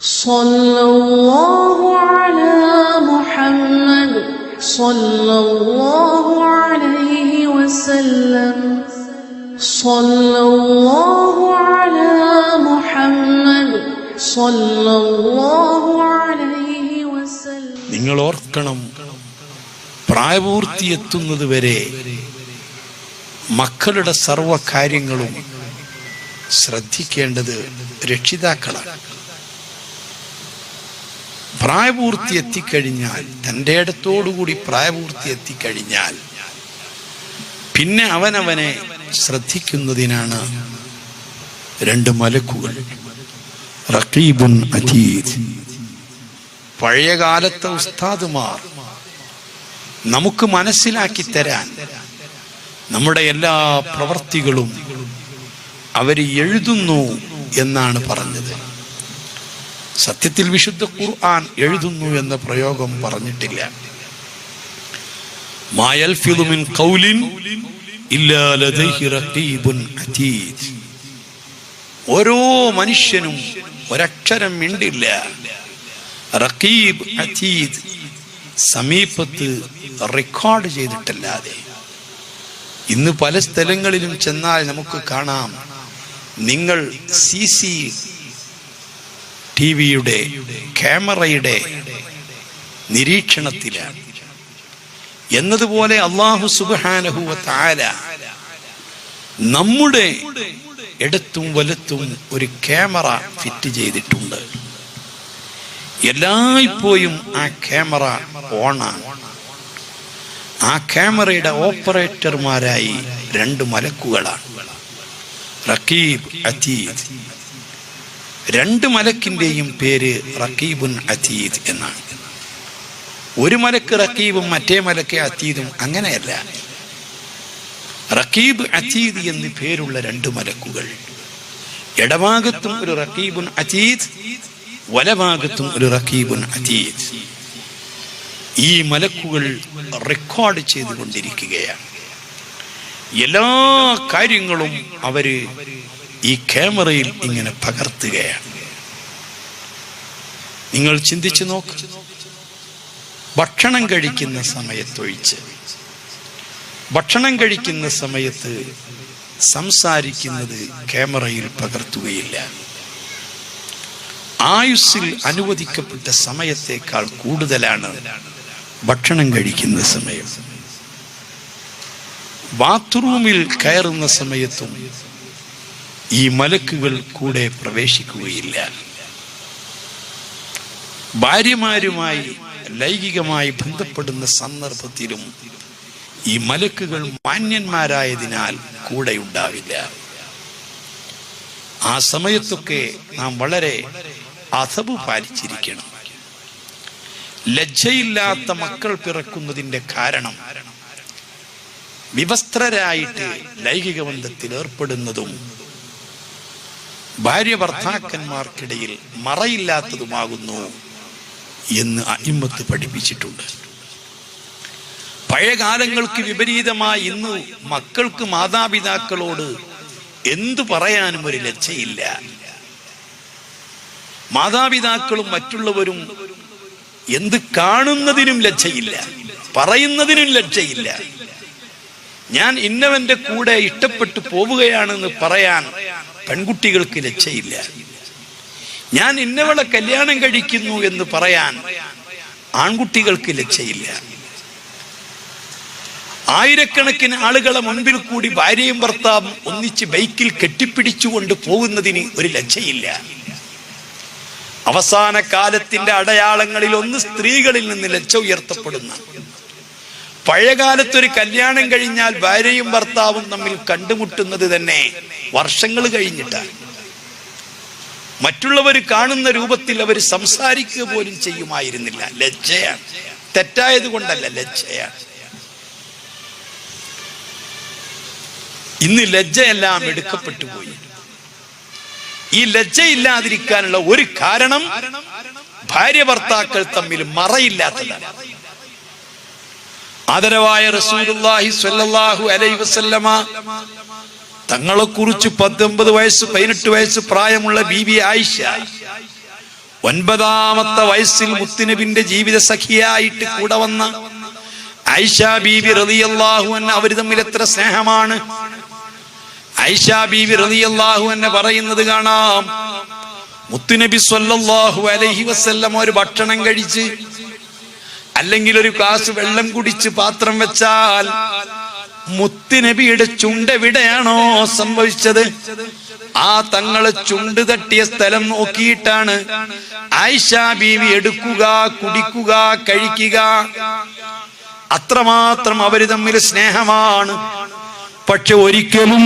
صلى الله على محمد صلى الله عليه وسلم صلى الله على محمد صلى الله عليه وسلم നിങ്ങൾ ഓർക്കണം പ്രായപൂർത്തി എത്തുന്നത് വരെ മക്കളുടെ സർവ കാര്യങ്ങളും ശ്രദ്ധിക്കേണ്ടത് രക്ഷിതാക്കളാണ് പ്രായപൂർത്തി എത്തിക്കഴിഞ്ഞാൽ തന്റെ ഇടത്തോടുകൂടി പ്രായപൂർത്തി എത്തിക്കഴിഞ്ഞാൽ പിന്നെ അവനവനെ ശ്രദ്ധിക്കുന്നതിനാണ് രണ്ട് മലക്കുകൾ. റഖീബുൻ അതീദ്. പഴയ കാലത്തെ ഉസ്താദുമാർ നമുക്ക് മനസ്സിലാക്കി തരാൻ നമ്മുടെ എല്ലാ പ്രവർത്തികളും അവർ എഴുതുന്നു എന്നാണ് പറഞ്ഞത്. സത്യത്തിൽ വിശുദ്ധ ഖുർആൻ എഴുതുന്നു എന്ന പ്രയോഗം പറഞ്ഞിട്ടില്ല. മായൽഫിദു മിൻ ഖൗലിൻ ഇല്ലാ ലദൈഹി റഖീബുൻ അതീദ് ഓരോ മനുഷ്യനും ഒരക്ഷരം മിണ്ടില്ല. റഖീബ് അതീദ് സമീപത്ത് റെക്കോർഡ് ചെയ്തിട്ടല്ലാതെ. ഇന്ന് പല സ്ഥലങ്ങളിലും ചെന്നാൽ നമുക്ക് കാണാം. നിങ്ങൾ സി സി ടി വിയുടെ ക്യാമറയുടെ നിരീക്ഷണത്തിലാണ്. എന്നതുപോലെ അള്ളാഹു സുബാനഹുവ താര നമ്മുടെ ഇടത്തും വലത്തും ഒരു ക്യാമറ ഫിറ്റ് ചെയ്തിട്ടുണ്ട്. എല്ലായ്പ്പോഴും ആ ക്യാമറ ഓണാണ്. ആ ക്യാമറയുടെ ഓപ്പറേറ്റർമാരായി രണ്ട് മലക്കുകളാണ്. റക്കീബ് അതീദ് രണ്ട് മലക്കിന്റെയും പേര് റക്കീബുൻ അതീദ് എന്നാണ്. ഒരു മലക്ക് റക്കീബും മറ്റേ മലക്ക് അതീദും അങ്ങനെയല്ല. റക്കീബ് അതീദ് എന്ന് പേരുള്ള രണ്ട് മലക്കുകൾ. ഇടഭാഗത്തും ഒരു റക്കീബുൻ അതീദ് വലഭാഗത്തും ഒരു റക്കീബുൻ അതീദ്. ഈ മലക്കുകൾ റെക്കോർഡ് ചെയ്തുകൊണ്ടിരിക്കുകയാണ്. എല്ലാ കാര്യങ്ങളും അവർ ഈ ക്യാമറയിൽ ഇങ്ങനെ പകർത്തുകയാണ്. നിങ്ങൾ ചിന്തിച്ചു നോക്ക്. ഭക്ഷണം കഴിക്കുന്ന സമയത്തൊഴിച്ച് ഭക്ഷണം കഴിക്കുന്ന സമയത്ത് സംസാരിക്കുന്നത് ക്യാമറയിൽ പകർത്തുകയില്ല. ആയുസ്സിൽ അനുവദിക്കപ്പെട്ട സമയത്തേക്കാൾ കൂടുതലാണ് ഭക്ഷണം കഴിക്കുന്ന സമയം. ബാത്റൂമിൽ കയറുന്ന സമയത്തും ഈ മലക്കുകൾ കൂടെ പ്രവേശിക്കുകയില്ല. ഭാര്യമാരുമായി ലൈംഗികമായി ബന്ധപ്പെടുന്ന സന്ദർഭത്തിലും ഈ മലക്കുകൾ മാന്യന്മാരായതിനാൽ കൂടെ ഉണ്ടാവില്ല. ആ സമയത്തൊക്കെ നാം വളരെ അഥവ് പാലിച്ചിരിക്കണം. ലജ്ജയില്ലാത്ത മക്കൾ പിറക്കുന്നതിന്റെ കാരണം വിവസ്ത്രരായിട്ട് ലൈംഗിക ബന്ധത്തിൽ ഏർപ്പെടുന്നതും ഭാര്യ ഭർത്താക്കന്മാർക്കിടയിൽ മറയില്ലാത്തതുമാകുന്നു എന്ന് അയിമത്ത് പഠിപ്പിച്ചിട്ടുണ്ട്. പഴയ കാലങ്ങൾക്ക് വിപരീതമായി ഇന്ന് മക്കൾക്ക് മാതാപിതാക്കളോട് എന്തു പറയാനും ഒരു ലജ്ജയില്ല. മാതാപിതാക്കളും മറ്റുള്ളവരും എന്ത് കാണുന്നതിനും ലജ്ജയില്ല പറയുന്നതിനും ലജ്ജയില്ല. ഞാൻ ഇന്നവന്റെ കൂടെ ഇഷ്ടപ്പെട്ടു പോവുകയാണെന്ന് പറയാൻ പെൺകുട്ടികൾക്ക് രക്ഷയില്ല. ഞാൻ ഇന്നവളെ കല്യാണം കഴിക്കുന്നു എന്ന് പറയാൻ ആൺകുട്ടികൾക്ക് രക്ഷയില്ല. ആയിരക്കണക്കിന് ആളുകളെ മുൻപിൽ കൂടി ഭാര്യയും ഭർത്താവും ഒന്നിച്ച് ബൈക്കിൽ കെട്ടിപ്പിടിച്ചുകൊണ്ട് പോകുന്നതിന് ഒരു ലജ്ജയില്ല. അവസാന കാലത്തിന്റെ അടയാളങ്ങളിൽ ഒന്ന് സ്ത്രീകളിൽ നിന്ന് ലജ്ജ ഉയർത്തപ്പെടുന്ന പഴയകാലത്തൊരു കല്യാണം കഴിഞ്ഞാൽ ഭാര്യയും ഭർത്താവും തമ്മിൽ കണ്ടുമുട്ടുന്നത് തന്നെ വർഷങ്ങൾ കഴിഞ്ഞിട്ടാണ് മറ്റുള്ളവർ കാണുന്ന രൂപത്തിൽ അവർ സംസാരിക്കുക പോലും ചെയ്യുമായിരുന്നില്ല. ലജ്ജയാണ്. തെറ്റായത് കൊണ്ടല്ല ലജ്ജയാണ്. ഇന്ന് ലജ്ജയെല്ലാം എടുക്കപ്പെട്ടു പോയി. ഈ ലജ്ജയില്ലാതിരിക്കാനുള്ള ഒരു കാരണം ഭാര്യ ഭർത്താക്കൾ തമ്മിൽ മറയില്ലാത്തതാണ്. ആദരവായ റസൂലുള്ളാഹി സ്വല്ലല്ലാഹു അലൈഹി വസല്ലമ തങ്ങളെ പത്തൊമ്പത് വയസ്സ് പതിനെട്ട് വയസ്സ് പ്രായമുള്ള ബീബി ആയിഷ ഒൻപതാമത്തെ വയസ്സിൽ മുത്തുനബിന്റെ ജീവിത സഖിയായിട്ട് കൂടെ വന്ന ഐഷ ബീബി റളിയല്ലാഹു എന്ന അവർ തമ്മിൽ എത്ര സ്നേഹമാണ്. ഐഷ ബീബി റളിയല്ലാഹു എന്നെ പറയുന്നത് കാണാം മുത്തുനബി സ്വല്ലല്ലാഹു അലഹി വസ്ല്ലം ഒരു ഭക്ഷണം കഴിച്ച് അല്ലെങ്കിൽ ഒരു ഗ്ലാസ് വെള്ളം കുടിച്ച് പാത്രം വെച്ചാൽ മുത്തുനബിയുടെ ചുണ്ടെവിടെയാണോ സംഭവിച്ചത്? ആ തങ്ങളെ ചുണ്ട് തട്ടിയ സ്ഥലം നോക്കിയിട്ടാണ് ആയിഷ ബീവി എടുക്കുക കുടിക്കുക കഴിക്കുക. അത്രമാത്രം അവർ തമ്മിൽ സ്നേഹമാണ്. പക്ഷെ ഒരിക്കലും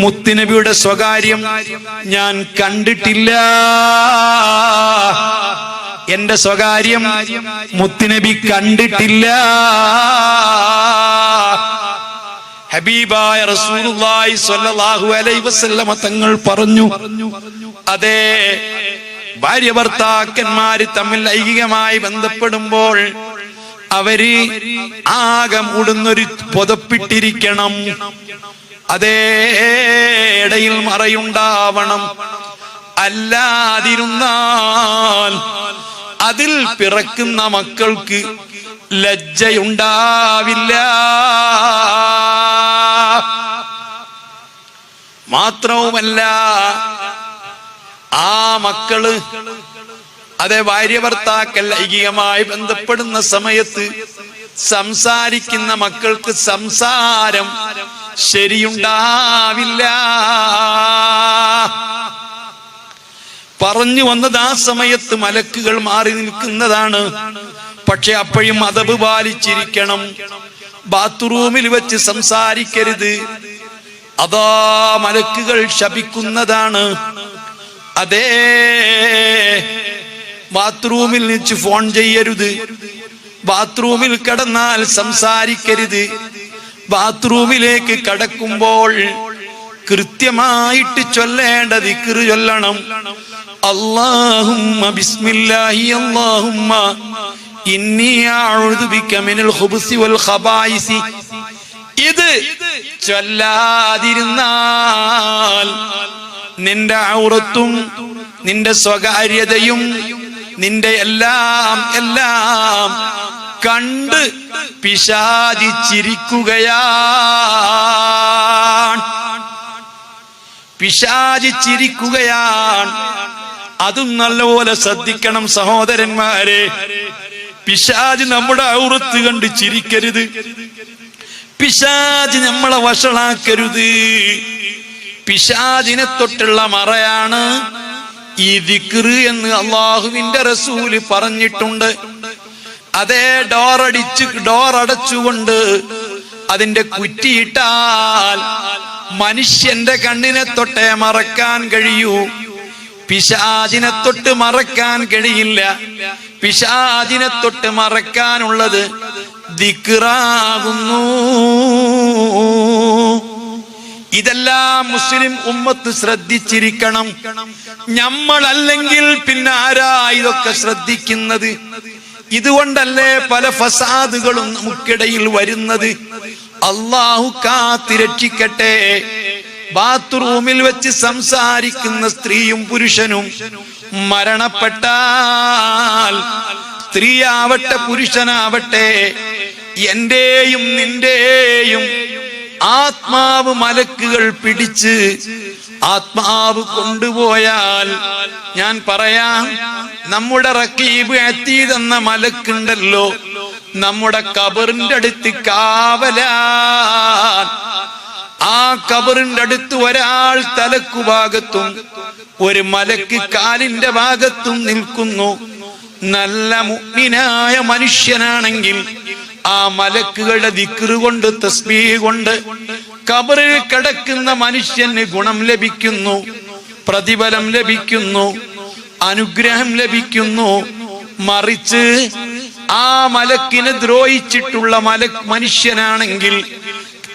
മുത്തുനബിയുടെ സ്വകാര്യം ഞാൻ കണ്ടിട്ടില്ല. എന്റെ സ്വകാര്യം മുത്തുനബി കണ്ടിട്ടില്ല. ഹബീബായ റസൂലുള്ളാഹി സ്വല്ലല്ലാഹു അലൈഹി വസല്ലമ തങ്ങൾ പറഞ്ഞു അതെ ഭാര്യ ഭർത്താക്കന്മാര് തമ്മിൽ ലൈംഗികമായി ബന്ധപ്പെടുമ്പോൾ അവർ ആകെ മൂടുന്നൊരു പുതപ്പിട്ടിരിക്കണം. അതേ ഇടയിൽ മറയുണ്ടാവണം. അല്ലാതിരുന്നാൽ അതിൽ പിറക്കുന്ന മക്കൾക്ക് ലജ്ജയുണ്ടാവില്ല. മാത്രവുമല്ല ആ മക്കൾ അതെ ഭാര്യ ഭർത്താക്കൾ ലൈംഗികമായി ബന്ധപ്പെടുന്ന സമയത്ത് സംസാരിക്കുന്ന മക്കൾക്ക് സംസാരം ശരിയുണ്ടാവില്ല. പറഞ്ഞു വന്നത് ആ സമയത്ത് മലക്കുകൾ മാറി നിൽക്കുന്നതാണ്. പക്ഷെ അപ്പോഴും അതബ് പാലിച്ചിരിക്കണം. ബാത്റൂമിൽ വെച്ച് സംസാരിക്കരുത്. അതാ മലക്കുകൾ ശപിക്കുന്നതാണ്. അതേ ബാത്റൂമിൽ വെച്ച് ഫോൺ ചെയ്യരുത്. ബാത്റൂമിൽ കിടന്നാൽ സംസാരിക്കരുത്. ബാത്റൂമിലേക്ക് കടക്കുമ്പോൾ കൃത്യമായിട്ട് ചൊല്ലേണ്ട ദിക്റ് ചൊല്ലണം. അല്ലാഹുമ്മ ബിസ്മില്ലാഹി ഖബായിസി. ഇത് ചൊല്ലാതിരുന്നാൽ നിന്റെ ഔറത്തും നിന്റെ സ്വകാര്യതയും നിന്റെ എല്ലാം എല്ലാം കണ്ട് പിശാചിച്ചിരിക്കുകയാണ് പിശാചിച്ചിരിക്കുകയാണ് അതും നല്ലപോലെ ശ്രദ്ധിക്കണം സഹോദരന്മാരെ. പിശാജ് നമ്മുടെ ഔറത്ത് കണ്ട് ചിരിക്കരുത്. പിശാജ് നമ്മളെ വഷളാക്കരുത്. പിശാജിനെ തൊട്ടുള്ള മറയാണ് ഈ ദിക്റ് എന്ന് അള്ളാഹുവിന്റെ റസൂൽ പറഞ്ഞിട്ടുണ്ട്. അതേ ഡോറടിച്ച് ഡോറടച്ചുകൊണ്ട് അതിന്റെ കുറ്റിയിട്ടാൽ മനുഷ്യന്റെ കണ്ണിനെ തൊട്ടേ മറക്കാൻ കഴിയൂ. പിശാചിനെ തൊട്ട് മറക്കാൻ കഴിയില്ല. പിശാചിനെ തൊട്ട് മറക്കാനുള്ളത് ദിക്റാകുന്നു. ഇതെല്ലാം മുസ്ലിം ഉമ്മത്ത് ശ്രദ്ധിച്ചിരിക്കണം. ഞമ്മളല്ലെങ്കിൽ പിന്നെ ആരാ ഇതൊക്കെ ശ്രദ്ധിക്കുന്നത്? ഇതുകൊണ്ടല്ലേ പല ഫസാദുകളും നമുക്കിടയിൽ വരുന്നത്? അള്ളാഹു കാത്തിരക്ഷിക്കട്ടെ ബാത്റൂമിൽ വെച്ച് സംസാരിക്കുന്ന സ്ത്രീയും പുരുഷനും മരണപ്പെട്ടാൽ സ്ത്രീയാവട്ടെ പുരുഷനാവട്ടെ എന്റെയും നിന്റെയും ആത്മാവ് മലക്കുകൾ പിടിച്ച് ആത്മാവ് കൊണ്ടുപോയാൽ ഞാൻ പറയാം നമ്മുടെ റക്കീബ് എത്തിയതെന്ന മലക്കുണ്ടല്ലോ. നമ്മുടെ കബറിന്റെ അടുത്ത് കാവലാൻ. ആ കബറിന്റെ അടുത്ത് ഒരാൾ തലക്കു ഭാഗത്തും ഒരു മലക്ക് കാലിന്റെ ഭാഗത്തും നിൽക്കുന്നു. നല്ല മുഗ്നായ മനുഷ്യനാണെങ്കിൽ ആ മലക്കുകളുടെ ദിക്റ് കൊണ്ട് തസ്ബീ കൊണ്ട് കബറിൽ കിടക്കുന്ന മനുഷ്യന് ഗുണം ലഭിക്കുന്നു പ്രതിഫലം ലഭിക്കുന്നു അനുഗ്രഹം ലഭിക്കുന്നു. മറിച്ച് ആ മലക്കിനെ ദ്രോഹിച്ചിട്ടുള്ള മലക് മനുഷ്യനാണെങ്കിൽ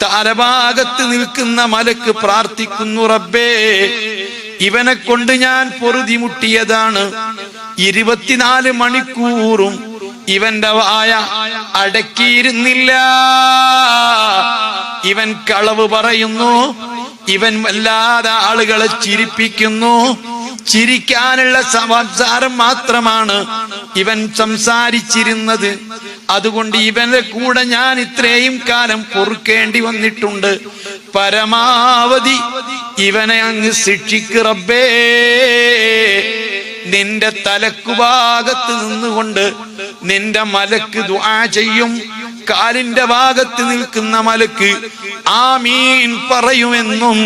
തലഭാഗത്ത് നിൽക്കുന്ന മലക്ക് പ്രാർത്ഥിക്കുന്നു റബ്ബേ ഇവനെ കൊണ്ട് ഞാൻ പൊറുതിമുട്ടിയതാണ് ഇരുപത്തിനാല് മണിക്കൂറും ഇവന്റെ വായ അടക്കിയിരുന്നില്ല. ഇവൻ കളവ് പറയുന്നു ഇവൻ വല്ലാതെ ആളുകളെ ചിരിപ്പിക്കുന്നു. ചിരിക്കാനുള്ള സംസാരം മാത്രമാണ് ഇവൻ സംസാരിച്ചിരുന്നത്. അതുകൊണ്ട് ഇവന്റെ കൂടെ ഞാൻ ഇത്രയും കാലം പൊറുക്കേണ്ടി വന്നിട്ടുണ്ട്. പരമാവധി ഇവനെ അങ്ങ് ശിക്ഷിക്ക് റബ്ബേ. നിന്റെ തലക്കുഭാഗത്ത് നിന്നുകൊണ്ട് നിന്റെ മലക്ക് ദുആ ചെയ്യും. കാലിന്റെ ഭാഗത്ത് നിൽക്കുന്ന മലക്ക് ആമീൻ പറയുമെന്നും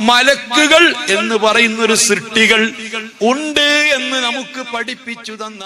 മലക്കുകൾ എന്ന് പറയുന്ന ഒരു സൃഷ്ടികൾ ഉണ്ട് എന്ന് നമുക്ക് പഠിപ്പിച്ചു തന്ന